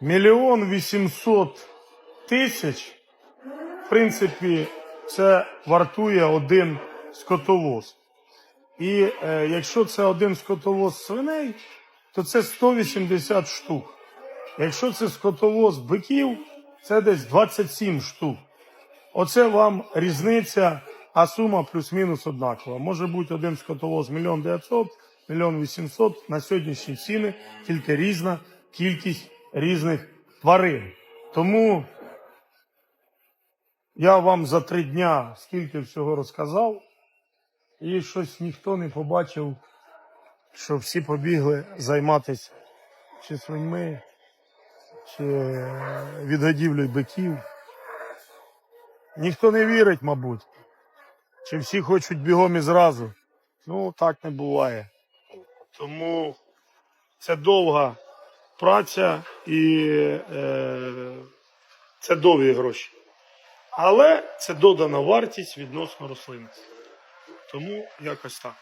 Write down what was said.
Мільйон вісімсот тисяч, в принципі, це вартує один скотовоз. І е, якщо це один скотовоз свиней, то це 180 штук. Якщо це скотовоз биків, це десь 27 штук. Оце вам різниця, а сума плюс-мінус однакова. Може бути один скотовоз мільйон 900, мільйон 800 на сьогоднішні ціни, тільки різна кількість різних тварин. Тому я вам за три дня скільки всього розказав, і щось ніхто не побачив, що всі побігли займатися чи свиньми, чи відгодівлею биків. Ніхто не вірить, мабуть. Чи всі хочуть бігом і зразу. Ну, так не буває. Тому це довга праця і е, це довгі гроші. Але це додана вартість відносно рослинності. Тому якось так.